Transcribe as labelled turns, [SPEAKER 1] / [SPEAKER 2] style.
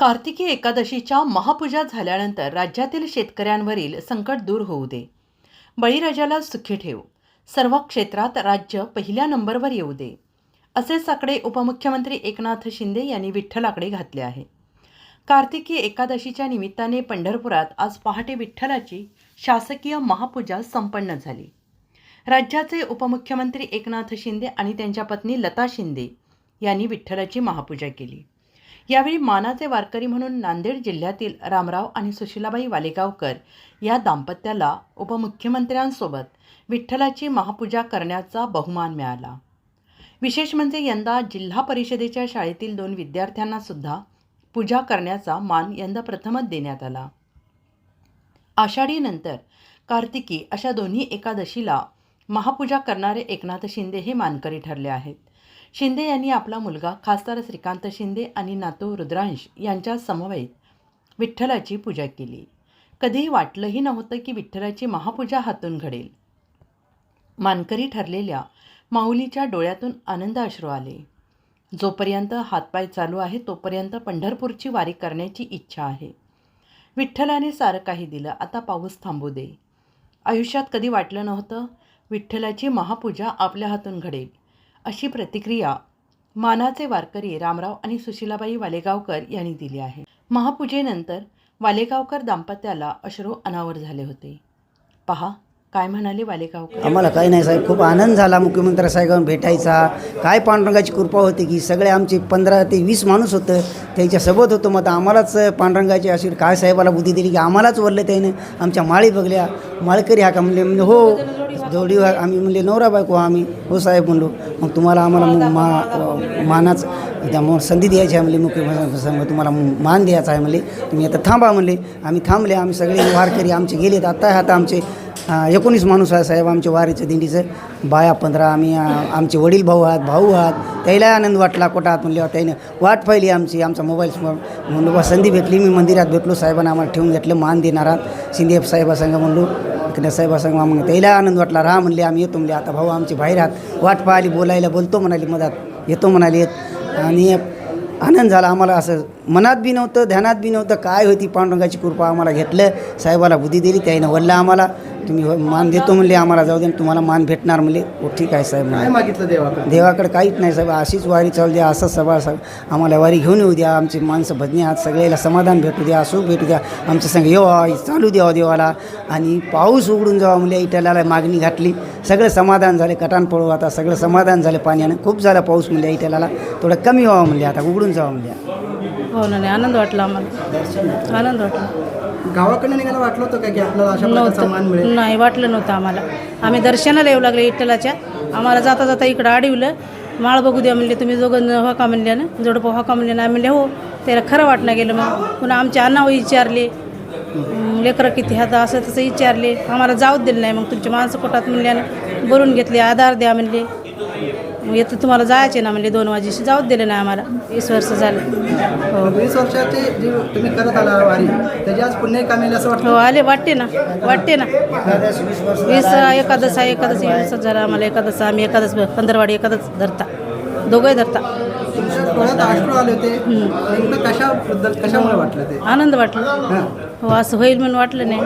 [SPEAKER 1] कार्तिकी एकादशीच्या महापूजा झाल्यानंतर राज्यातील शेतकऱ्यांवरील संकट दूर होऊ दे. बळीराजाला सुखी ठेव. सर्व क्षेत्रात राज्य पहिल्या नंबरवर येऊ दे. असे साकडे उपमुख्यमंत्री एकनाथ शिंदे यांनी विठ्ठलाकडे घातले आहे. कार्तिकी एकादशीच्या निमित्ताने पंढरपुरात आज पहाटे विठ्ठलाची शासकीय महापूजा संपन्न झाली. राज्याचे उपमुख्यमंत्री एकनाथ शिंदे आणि त्यांच्या पत्नी लता शिंदे यांनी विठ्ठलाची महापूजा केली. यावेळी मानाचे वारकरी म्हणून नांदेड जिल्ह्यातील रामराव आणि सुशीलाबाई वालेगावकर या दाम्पत्याला उपमुख्यमंत्र्यांसोबत विठ्ठलाची महापूजा करण्याचा बहुमान मिळाला. विशेष म्हणजे यंदा जिल्हा परिषदेच्या शाळेतील दोन विद्यार्थ्यांना सुद्धा पूजा करण्याचा मान यंदा प्रथमच देण्यात आला. आषाढीनंतर कार्तिकी अशा दोन्ही एकादशीला महापूजा करणारे एकनाथ शिंदे हे मानकरी ठरले आहेत. शिंदे यांनी आपला मुलगा खासदार श्रीकांत शिंदे आणि नातू रुद्रांश यांच्या समवेत विठ्ठलाची पूजा केली. कधीही वाटलंही नव्हतं की विठ्ठलाची महापूजा हातून घडेल. मानकरी ठरलेल्या माऊलीच्या डोळ्यातून आनंद अश्रू आले. जोपर्यंत हातपाय चालू आहे तोपर्यंत पंढरपूरची वारी करण्याची इच्छा आहे. विठ्ठलाने सारं काही दिलं आता पाऊस थांबू दे. आयुष्यात कधी वाटलं नव्हतं विठ्ठलाची महापूजा आपल्या हातून घडेल. अशी प्रतिक्रिया मानाचे वारकरी रामराव आणि सुशीलाबाई वालेगावकर यांनी दिली आहे. महापूजेनंतर वालेगावकर दाम्पत्याला अश्रू अनावर झाले होते. पहा काय म्हणाले वालेगावकर?
[SPEAKER 2] आम्हाला काही नाही साहेब खूप आनंद झाला मुख्यमंत्री साहेबांना भेटायचा. काय पांडुरंगाची कृपा होती की सगळे आमचे पंधरा ते वीस माणूस होतं त्यांच्यासोबत होतो. मग आम्हालाच पांडुरंगाची अशी काय साहेबाला बुद्धी दिली की आम्हालाच वरलं त्याने आमच्या माळी बघल्या. माळकरी हा का म्हणले म्हणजे हो जोडी हा- आम्ही म्हणले नवरा बायको आम्ही. हो साहेब म्हणलो. मग तुम्हाला आम्हाला मग मा मानाच त्यामुळे संधी द्यायची आहे म्हणले. मुख्यमंत्री तुम्हाला मान द्यायचा आहे म्हणले. तुम्ही आता थांबा म्हणले. आम्ही थांबले. आम्ही सगळे वारकरी आमचे गेलेत. आता आता आमचे एकोणीस माणूस आहे साहेब आमच्या वारीचं दिंडीचं बाया पंधरा आम्ही आमचे वडील भाऊ आहात भाऊ आहात. त्याला आनंद वाटला कोटा आहात म्हणले. त्याने वाट पाहिली आमची. आमचा मोबाईल म्हणलो बा संधी भेटली. मी मंदिरात भेटलो साहेबांना. आम्हाला ठेवून घेतलं. मान देणार आहात शिंदे साहेबासंग म्हणलो. इकडे साहेबासंग मग त्याला आनंद वाटला राहा म्हणले आम्ही येतो म्हणले आता भाऊ आमची बाहेर आहात वाट पाहिली बोलायला बोलतो म्हणाली मधात येतो म्हणाले. येत आणि आनंद झाला आम्हाला असं मनात बी नव्हतं ध्यानात बी नव्हतं काय होती पांडुरंगाची कृपा आम्हाला घेतलं. साहेबाला बुद्धी दिली त्याने वल्ला आम्हाला. तुम्ही हो- मान देतो म्हणले आम्हाला जाऊ दे तुम्हाला मान भेटणार म्हणले. हो ठीक आहे साहेब
[SPEAKER 3] काय
[SPEAKER 2] म्हणाले.
[SPEAKER 3] मागितलं देवाकडे?
[SPEAKER 2] देवाकडे काहीच नाही साहेब अशीच वारी चालू द्या असं सभा साहेब आम्हाला वारी घेऊन येऊ द्या आमची माणसं भजनी आहात सगळ्याला समाधान भेटू द्या सुख भेटू द्या. आमच्या संग येवा चालू द्यावा देवाला. आणि पाऊस उघडून जावा म्हणजे इटल्याला मागणी घातली. सगळं समाधान झाले कटाण पळू आता सगळं समाधान झालं पाण्यानं. खूप झाला पाऊस म्हणजे इटल्याला. थोडं कमी व्हावं म्हणजे आता उघडून जावं म्हणजे
[SPEAKER 4] हो ना नाही आनंद वाटला आम्हाला. आनंद वाटला.
[SPEAKER 3] गावाकडनं निघायला वाटलं होतं का की आपल्याला अशा प्रकारचा मान मिळेल?
[SPEAKER 4] नव्हतं नाही वाटलं नव्हतं आम्हाला. आम्ही दर्शनाला येऊ लागले विठ्ठलाच्या आम्हाला जाता जाता इकडं अडवलं माळ बघू द्या म्हणले तुम्ही दोघं हो का म्हणल्या ना? जोडपं हो का म्हणले ना म्हणले हो. त्याला खरं वाटणं गेलं मग. पुन्हा आमच्या अण्णावर विचारले. लेकरं किती हात असं तसं विचारले. आम्हाला जाऊच दिलं नाही मग. तुमची माणसं पोटात म्हणल्यानं बोलून घेतले आधार द्या म्हणले. मग येतं तुम्हाला जायचे ना म्हणले दोन वाजेशी जाऊच दिलं नाही आम्हाला. वीस वर्ष झालं. हो
[SPEAKER 3] वीस वर्षाची जी तुम्ही करत आला वारी त्याची आज पुण्य कामेल असं वाटतं?
[SPEAKER 4] हो आले वाटते ना वाटते ना. वीस एकादश आहे एकादश वीस झाला आम्हाला एकादश आम्ही एकादश पंधरवाडी एकादश धरता. दोघंही धरता.
[SPEAKER 3] तुमच्या डोळ्यात अश्रू आले होते. नेमकं कशाबद्दल कशामुळे वाटलं ते?
[SPEAKER 4] आनंद वाटला.
[SPEAKER 3] हां.
[SPEAKER 4] हो असं होईल म्हणून वाटलं नाही.